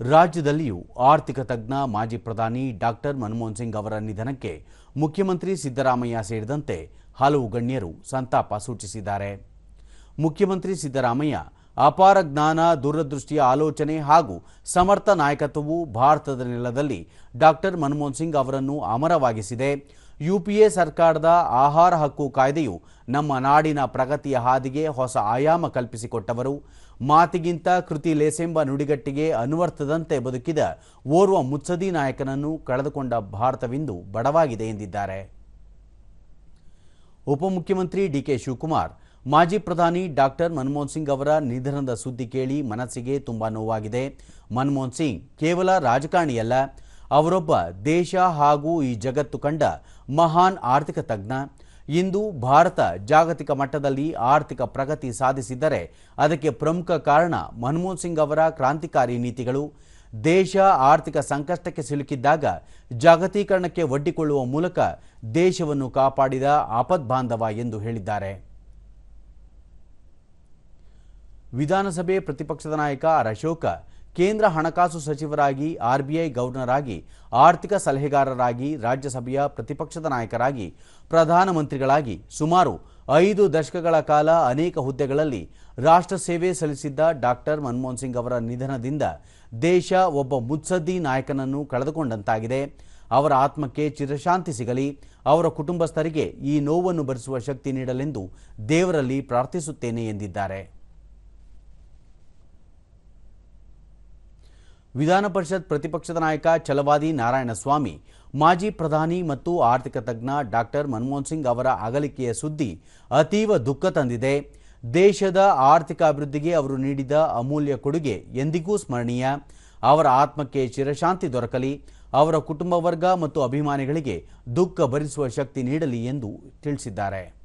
ರಾಜ್ಯದಲ್ಲಿಯೂ ಆರ್ಥಿಕ ತಜ್ಞ, ಮಾಜಿ ಪ್ರಧಾನಿ ಡಾಕ್ಟರ್ ಮನಮೋಹನ್ ಸಿಂಗ್ ಅವರ ನಿಧನಕ್ಕೆ ಮುಖ್ಯಮಂತ್ರಿ ಸಿದ್ದರಾಮಯ್ಯ ಸೇರಿದಂತೆ ಹಲವು ಗಣ್ಯರು ಸಂತಾಪ ಸೂಚಿಸಿದ್ದಾರೆ. ಮುಖ್ಯಮಂತ್ರಿ ಸಿದ್ದರಾಮಯ್ಯ ಅಪಾರ ಜ್ಞಾನ, ದೂರದೃಷ್ಟಿಯ ಆಲೋಚನೆ ಹಾಗೂ ಸಮರ್ಥ ನಾಯಕತ್ವವು ಭಾರತದ ನೆಲದಲ್ಲಿ ಡಾಕ್ಟರ್ ಮನಮೋಹನ್ ಸಿಂಗ್ ಅವರನ್ನು ಅಮರವಾಗಿಸಿದೆ. ಯುಪಿಎ ಸರ್ಕಾರದ ಆಹಾರ ಹಕ್ಕು ಕಾಯ್ದೆಯು ನಮ್ಮ ನಾಡಿನ ಪ್ರಗತಿಯ ಹಾದಿಗೆ ಹೊಸ ಆಯಾಮ ಕಲ್ಪಿಸಿಕೊಟ್ಟವರು. ಮಾತಿಗಿಂತ ಕೃತಿ ಲೇಸೆಂಬ ನುಡಿಗಟ್ಟಿಗೆ ಅನುವರ್ತದಂತೆ ಬದುಕಿದ ಓರ್ವ ಮುತ್ಸದಿ ನಾಯಕನನ್ನು ಕಳೆದುಕೊಂಡ ಭಾರತವಿಂದು ಬಡವಾಗಿದೆ ಎಂದಿದ್ದಾರೆ. ಉಪಮುಖ್ಯಮಂತ್ರಿ ಡಿಕೆ ಶಿವಕುಮಾರ್, ಮಾಜಿ ಪ್ರಧಾನಿ ಡಾಕ್ಟರ್ ಮನಮೋಹನ್ ಸಿಂಗ್ ಅವರ ನಿಧನದ ಸುದ್ದಿ ಕೇಳಿ ಮನಸ್ಸಿಗೆ ತುಂಬಾ ನೋವಾಗಿದೆ. ಮನಮೋಹನ್ ಸಿಂಗ್ ಕೇವಲ ರಾಜಕಾರಣಿಯಲ್ಲ ಅವರೊಬ್ಬ ದೇಶ ಹಾಗೂ ಈ ಜಗತ್ತು ಕಂಡ ಮಹಾನ್ ಆರ್ಥಿಕ ತಜ್ಞ. ಇಂದು ಭಾರತ ಜಾಗತಿಕ ಮಟ್ಟದಲ್ಲಿ ಆರ್ಥಿಕ ಪ್ರಗತಿ ಸಾಧಿಸಿದ್ದರೆ ಅದಕ್ಕೆ ಪ್ರಮುಖ ಕಾರಣ ಮನಮೋಹನ್ ಸಿಂಗ್ ಅವರ ಕ್ರಾಂತಿಕಾರಿ ನೀತಿಗಳು. ದೇಶ ಆರ್ಥಿಕ ಸಂಕಷ್ಟಕ್ಕೆ ಸಿಲುಕಿದ್ದಾಗ ಜಾಗತೀಕರಣಕ್ಕೆ ಒಡ್ಡಿಕೊಳ್ಳುವ ಮೂಲಕ ದೇಶವನ್ನು ಕಾಪಾಡಿದ ಆಪದ್ಬಾಂಧವ ಎಂದು ಹೇಳಿದ್ದಾರೆ. ವಿಧಾನಸಭೆ ಪ್ರತಿಪಕ್ಷದ ನಾಯಕ ಆರ್ ಅಶೋಕ ಕೇಂದ್ರ ಹಣಕಾಸು ಸಚಿವರಾಗಿ, ಆರ್ಬಿಐ ಗವರ್ನರ್ ಆಗಿ ಆರ್ಥಿಕ ಸಲಹೆಗಾರರಾಗಿ, ರಾಜ್ಯಸಭೆಯ ಪ್ರತಿಪಕ್ಷದ ನಾಯಕರಾಗಿ, ಪ್ರಧಾನಮಂತ್ರಿಗಳಾಗಿ ಸುಮಾರು ಐದು ದಶಕಗಳ ಕಾಲ ಅನೇಕ ಹುದ್ದೆಗಳಲ್ಲಿ ರಾಷ್ಟ್ರ ಸೇವೆ ಸಲ್ಲಿಸಿದ್ದ ಡಾಕ್ಟರ್ ಮನಮೋಹನ್ ಸಿಂಗ್ ಅವರ ನಿಧನದಿಂದ ದೇಶ ಒಬ್ಬ ಮುತ್ಸದ್ದಿ ನಾಯಕನನ್ನು ಕಳೆದುಕೊಂಡಂತಾಗಿದೆ. ಅವರ ಆತ್ಮಕ್ಕೆ ಚಿರಶಾಂತಿ ಸಿಗಲಿ, ಅವರ ಕುಟುಂಬಸ್ಥರಿಗೆ ಈ ನೋವನ್ನು ಭರಿಸುವ ಶಕ್ತಿ ನೀಡಲೆಂದು ದೇವರಲ್ಲಿ ಪ್ರಾರ್ಥಿಸುತ್ತೇನೆ ಎಂದಿದ್ದಾರೆ. ವಿಧಾನ ಪರಿಷತ್ ಪ್ರತಿಪಕ್ಷದ ನಾಯಕ ಛಲವಾದಿ ನಾರಾಯಣಸ್ವಾಮಿ, ಮಾಜಿ ಪ್ರಧಾನಿ ಮತ್ತು ಆರ್ಥಿಕ ತಜ್ಞ ಡಾಕ್ಟರ್ ಮನಮೋಹನ್ ಸಿಂಗ್ ಅವರ ಅಗಲಿಕೆಯ ಸುದ್ದಿ ಅತೀವ ದುಃಖ ತಂದಿದೆ. ದೇಶದ ಆರ್ಥಿಕ ಅಭಿವೃದ್ಧಿಗೆ ಅವರು ನೀಡಿದ ಅಮೂಲ್ಯ ಕೊಡುಗೆ ಎಂದಿಗೂ ಸ್ಮರಣೀಯ. ಅವರ ಆತ್ಮಕ್ಕೆ ಚಿರಶಾಂತಿ ದೊರಕಲಿ, ಅವರ ಕುಟುಂಬ ವರ್ಗ ಮತ್ತು ಅಭಿಮಾನಿಗಳಿಗೆ ದುಃಖ ಭರಿಸುವ ಶಕ್ತಿ ನೀಡಲಿ ಎಂದು ತಿಳಿಸಿದ್ದಾರೆ.